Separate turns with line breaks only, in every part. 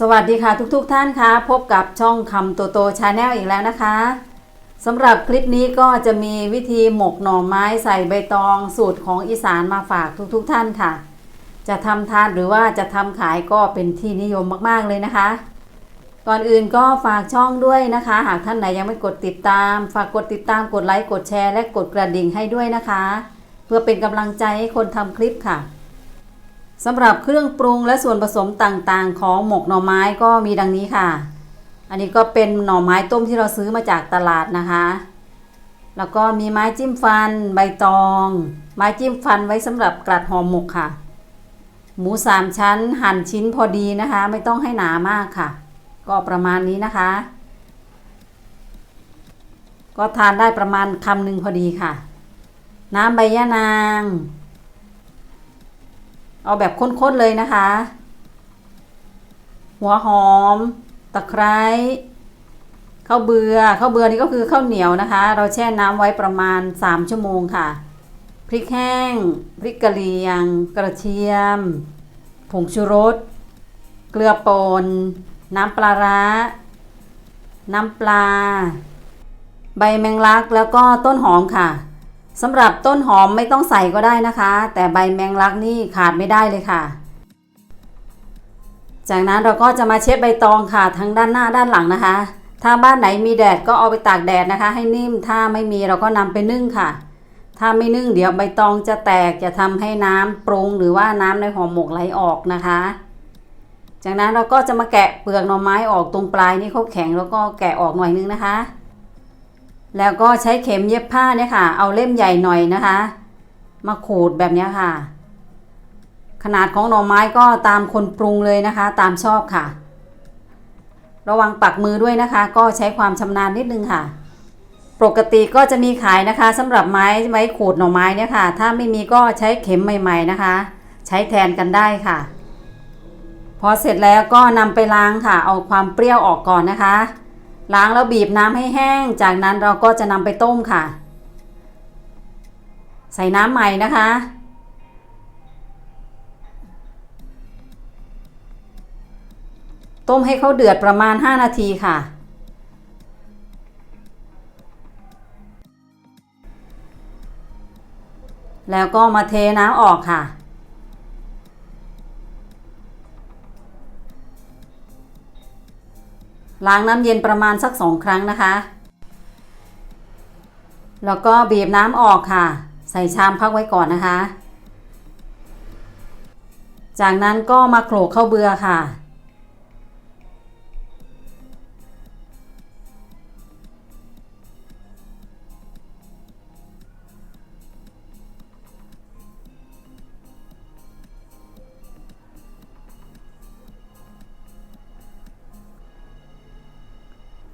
สวัสดีค่ะทุกๆทท่านคะพบกับช่องคำโตโตชาแนลอีกแล้วนะคะสำหรับคลิปนี้ก็จะมีวิธีหมกหน่อไม้ใส่ใบตองสูตรของอีสานมาฝากทุกๆทท่านค่ะ จะทำทานหรือว่าจะทำขายก็เป็นที่นิยมมากๆเลยนะคะ ก่อนอื่นก็ฝากช่องด้วยนะคะ หากท่านไหนยังไม่กดติดตาม ฝากกดติดตามกดไลค์กดแชร์และกดกระดิ่งให้ด้วยนะคะ เพื่อเป็นกำลังใจให้คนทำคลิปค่ะ สำหรับเครื่องปรุงและส่วนผสมต่างๆ ของหมกหน่อไม้ก็มีดังนี้ค่ะ อันนี้ก็เป็นหน่อไม้ต้มที่เราซื้อมาจากตลาดนะคะ แล้วก็มีไม้จิ้มฟัน ใบตอง ไม้จิ้มฟันไว้สำหรับกลัดห่อหมกค่ะ หมูสามชั้นหั่นชิ้นพอดีนะคะ ไม่ต้องให้หนามากค่ะ ก็ประมาณนี้นะคะ ก็ทานได้ประมาณคำหนึ่งพอดีค่ะ น้ำใบยะนาง เอาแบบข้นๆเลยนะคะ หัวหอม ตะไคร้ข้าวเบือข้าวเบือนี่ก็คือข้าวเหนียวนะคะ เราแช่น้ำไว้ประมาณ 3 ชั่วโมงค่ะ พริกแห้ง พริกกะเหรี่ยง กระเทียม ผงชูรส เกลือป่นน้ำปลาร้า น้ำปลา ใบแมงลักแล้วก็ต้นหอมค่ะ สำหรับต้นหอมไม่ต้องใส่ก็ได้นะคะ แต่ใบแมงลักนี่ขาดไม่ได้เลยค่ะ จากนั้นเราก็จะมาเช็ดใบตองค่ะทั้งด้านหน้าด้านหลังนะคะ ถ้าบ้านไหนมีแดดก็เอาไปตากแดดนะคะ ให้นิ่มถ้าไม่มีเราก็นำไปนึ่งค่ะ ถ้าไม่นึ่งเดี๋ยวใบตองจะแตกจะทำให้น้ำปรุงหรือว่าน้ำในห่อหมกไหลออกนะคะ จากนั้นเราก็จะมาแกะเปลือกหน่อไม้ออกตรงปลายนี่เขาแข็งแล้วก็แกะออกหน่อยนึงนะคะ แล้วก็ใช้เข็มเย็บผ้าเนี่ยค่ะ เอาเล่มใหญ่หน่อยนะคะ มาขูดแบบนี้ค่ะ ขนาดของหน่อไม้ก็ตามคนปรุงเลยนะคะ ตามชอบค่ะ ระวังปักมือด้วยนะคะ ก็ใช้ความชำนาญนิดนึงค่ะ ปกติก็จะมีขายนะคะสำหรับไม้ไว้ขูดหน่อไม้เนี่ยค่ะ ถ้าไม่มีก็ใช้เข็มใหม่ ๆนะคะ ใช้แทนกันได้ค่ะ พอเสร็จแล้วก็นำไปล้างค่ะ เอาความเปรี้ยวออกก่อนนะคะ ล้างแล้วบีบน้ำให้แห้ง จากนั้นเราก็จะนำไปต้มค่ะ ใส่น้ำใหม่นะคะ ต้มให้เขาเดือดประมาณ 5 นาทีค่ะ แล้วก็มาเทน้ำออกค่ะ ล้างน้ำเย็นประมาณสักสองครั้งนะคะ แล้วก็บีบน้ำออกค่ะ ใส่ชามพักไว้ก่อนนะคะ จากนั้นก็มาโขลกข้าวเบือค่ะ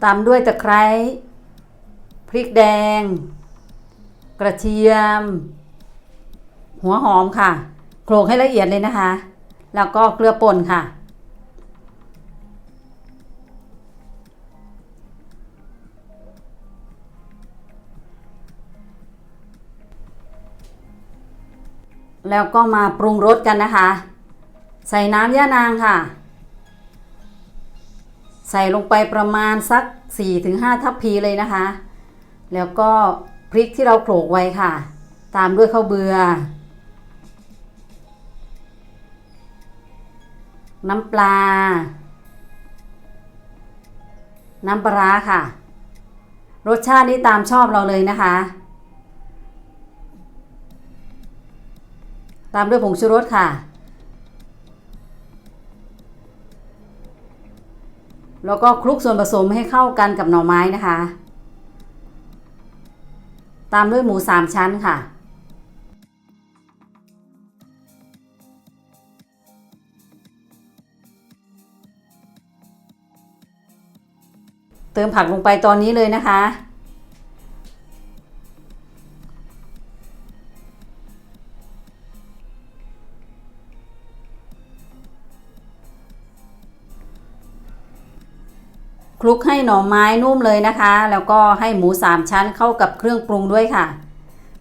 ตามด้วยตะไคร้พริกแดง กระเทียม หัวหอมค่ะ โขลกให้ละเอียดเลยนะคะ แล้วก็เกลือป่นค่ะ แล้วก็มาปรุงรสกันนะคะ ใส่น้ำย่านางค่ะ ใส่ลงไปประมาณสัก 4-5 ทัพพีเลยนะคะ แล้วก็พริกที่เราโขลกไว้ค่ะ ตามด้วยข้าวเบือน้ำปลา น้ำปลาค่ะ รสชาตินี้ตามชอบเราเลยนะคะ ตามด้วยผงชูรสค่ะ แล้วก็คลุกส่วนผสมให้เข้ากันกับหน่อไม้นะคะ ตามด้วยหมูสามชั้นค่ะ เติมผักลงไปตอนนี้เลยนะคะ คลุกให้หน่อไม้นุ่มเลยนะคะ แล้วก็ให้หมูสามชั้นเข้ากับเครื่องปรุงด้วยค่ะ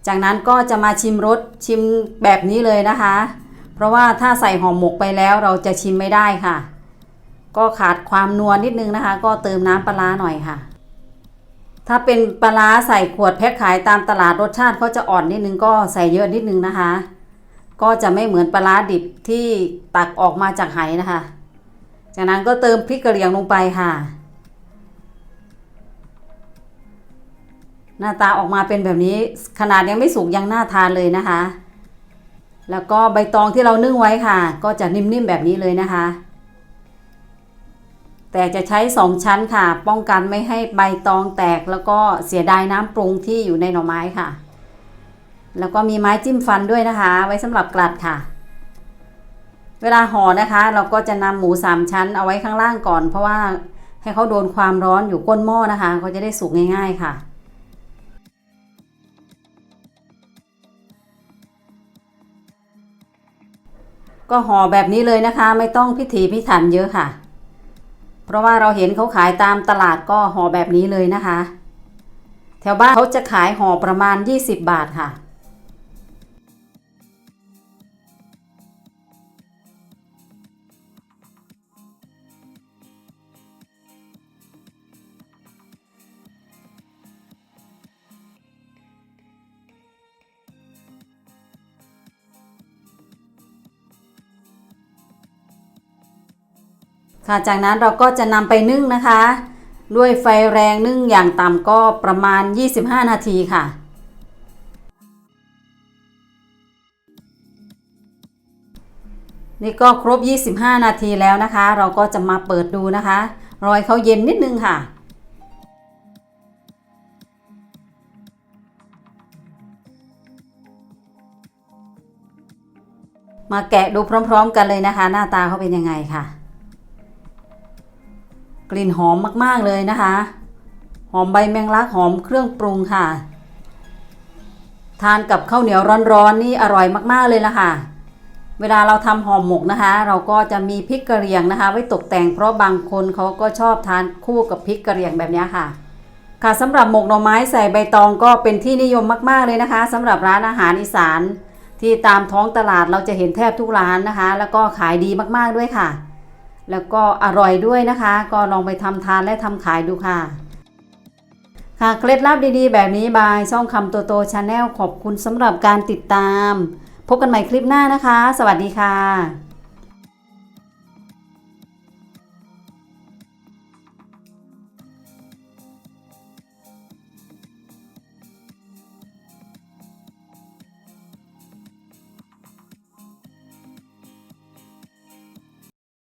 จากนั้นก็จะมาชิมรสชิมแบบนี้เลยนะคะ เพราะว่าถ้าใส่ห่อหมกไปแล้วเราจะชิมไม่ได้ค่ะ ก็ขาดความนัวนิดนึงนะคะ ก็เติมน้ำปลาหน่อยค่ะ ถ้าเป็นปลาใส่ขวดแพ็คขายตามตลาดรสชาติก็จะอ่อนนิดนึงก็ใส่เยอะนิดนึงนะคะ ก็จะไม่เหมือนปลาร้าดิบที่ตักออกมาจากไหนะคะ จากนั้นก็เติมพริกกระเหรี่ยงลงไปค่ะ หน้าตาออกมาเป็นแบบนี้ขนาดยังไม่สุกยังน่าทานเลยนะคะ แล้วก็ใบตองที่เรานึ่งไว้ค่ะ ก็จะนิ่มๆแบบนี้เลยนะคะ แต่จะใช้สองชั้นค่ะ ป้องกันไม่ให้ใบตองแตกแล้วก็เสียดายน้ำปรุงที่อยู่ในหน่อไม้ค่ะ แล้วก็มีไม้จิ้มฟันด้วยนะคะ ไว้สำหรับกลัดค่ะเวลาห่อนะคะ เราก็จะนำหมูสามชั้นเอาไว้ข้างล่างก่อน เพราะว่าให้เขาโดนความร้อนอยู่ก้นหม้อนะคะเขาจะได้สุกง่าย ๆ ค่ะ ก็ห่อแบบนี้เลยนะคะ ไม่ต้องพิถีพิถันเยอะค่ะ เพราะว่าเราเห็นเขาขายตามตลาดก็ห่อแบบนี้เลยนะคะ แถวบ้านเขาจะขายห่อประมาณ 20 บาทค่ะ ค่ะ จากนั้นเราก็จะนำไปนึ่งนะคะ ด้วยไฟแรงนึ่งอย่างต่ำก็ประมาณ 25 นาทีค่ะนี่ก็ครบ 25 นาทีแล้วนะคะ เราก็จะมาเปิดดูนะคะ รอยเขาเย็นนิดนึงค่ะ มาแกะดูพร้อม ๆ กันเลยนะคะ หน้าตาเขาเป็นยังไงค่ะ กลิ่นหอมมากๆเลยนะคะ หอมใบแมงลักหอมเครื่องปรุงค่ะ ทานกับข้าวเหนียวร้อนๆนี่อร่อยมากๆเลยละค่ะ เวลาเราทำห่อหมกนะคะ เราก็จะมีพริกกระเหรี่ยงนะคะ ไว้ตกแต่งเพราะบางคนเขาก็ชอบทานคู่กับพริกกระเหรี่ยงแบบนี้ค่ะค่ะสำหรับหมกหน่อไม้ใส่ใบตองก็เป็นที่นิยมมากๆเลยนะคะสำหรับร้านอาหารอีสาน ที่ตามท้องตลาดเราจะเห็นแทบทุกร้านนะคะ แล้วก็ขายดีมากๆด้วยค่ะ แล้วก็อร่อยด้วยนะคะ ก็ลองไปทำทานและทำขายดูค่ะ ค่ะเคล็ดลับดีๆ แบบนี้บายช่องคำโตโตชาแนลขอบคุณสำหรับการติดตาม พบกันใหม่คลิปหน้านะคะ สวัสดีค่ะ